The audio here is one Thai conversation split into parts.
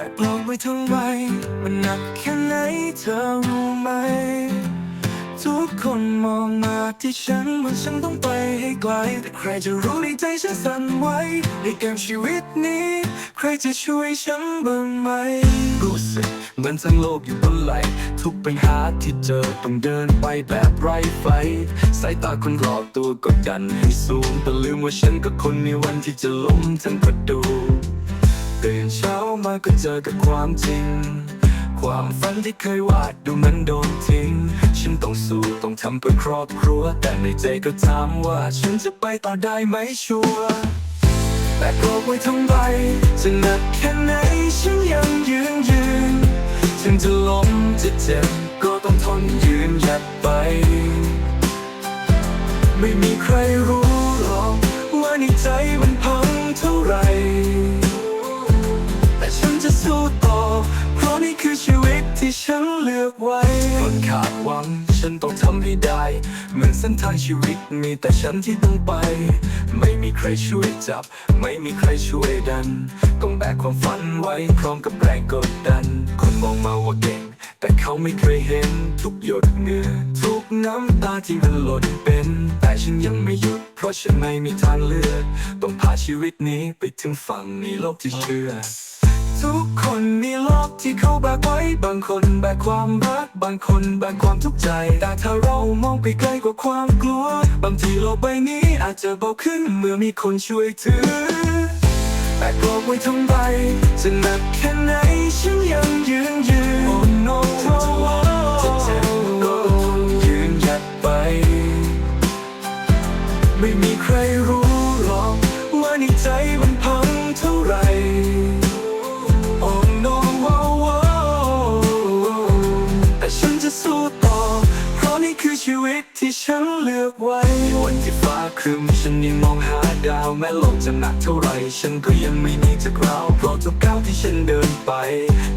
แต่กลอกไว้ทำไมมันหนักแค่ไหนเธอรู้ไหม ทุกคนมองมาที่ฉันว่าฉันต้องไปให้ไกล แต่ใครจะรู้ในใจฉันสั่นไหวในเกมชีวิตนี้ ใครจะช่วยฉันบ้างไหม รู้สึกเหมือนทั้งโลกอยู่บนไหลทุกปัญหาที่เจอต้องเดินไปแบบไร้ไฟ สายตาคนรอบตัวกดดันให้สูงแต่ลืมว่าฉันก็คนในวันที่จะล้มทั้งประตู ตื่นเช้ามาก็เจอกับความจริง ความฝันที่เคยวาดดูมันโดนทิ้ง ฉันต้องสู้ต้องทำเพื่อครอบครัว แต่ในใจก็ถามว่าฉันจะไปต่อได้ไหมชัวร์แต่กลัวไว้ทำไมจะหนักแค่ไหนฉันยังยืนยืน ถึงจะล้มจะเจ็บก็ต้องทนยืนหยัดไป ไม่มีใครรู้หรอกว่าในใจ สู้ต่อ เพราะนี่คือชีวิตที่ฉันเลือกไว้คนขาดหวัง ฉันต้องทำให้ได้ เหมือนเส้นทางชีวิตมีแต่ฉันที่ต้องไป ไม่มีใครช่วยจับ ไม่มีใครช่วยดัน ต้องแบกความฝันไว้พร้อมกับแรงกดดัน คนมองมาว่าเก่งแต่เขาไม่เคยเห็นทุกหยดเหงื่อทุกน้ำตาที่มันหล่นเป็น แต่ฉันยังไม่หยุด เพราะฉันไม่มีทางเลือก ต้องพาชีวิตนี้ไปถึงฝั่งในโลกที่เชื่อ ทุกคนมีโลกที่เขาแบกไว้ บางคนแบกความรัก บางคนแบกความทุกข์ใจ แต่ถ้าเรามองไปไกลกว่าความกลัว บางทีโลกใบนี้อาจจะเบาขึ้นเมื่อมีคนช่วยถือแต่กลัวไว้ทำไมจะหนักแค่ไหนฉันยังยืนยืน Oh no จะเจ็บก็ทนยืนหยัดไป ไม่มีใครรู้หรอกว่าในใจมันพังเท่าไหร่ วิตที่ฉันเลือกไว้วันที่ฟ้าครึ้มฉันยังมองหาดาวแม้โลกจะหนักเท่าไร ฉันก็ยังไม่หนีจากเราเพราะทุกก้าวที่ฉันเดินไป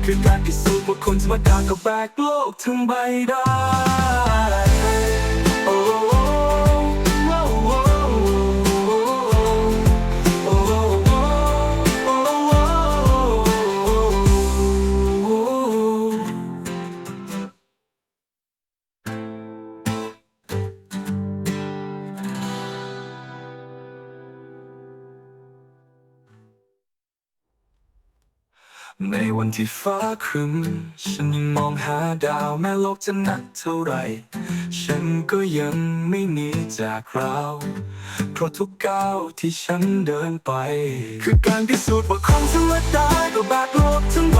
คือการพิสูจน์ว่าคนธรรมดาก็แบกโลกทั้งใบได้ ในวันที่ฟ้าครึ้มฉันยังมองหาดาวแม้โลกจะหนักเท่าไร ฉันก็ยังไม่หนีจากเราเพราะทุกก้าวที่ฉันเดินไป คือการพิสูจน์ว่าคนธรรมดาก็แบกโลกทั้งใบ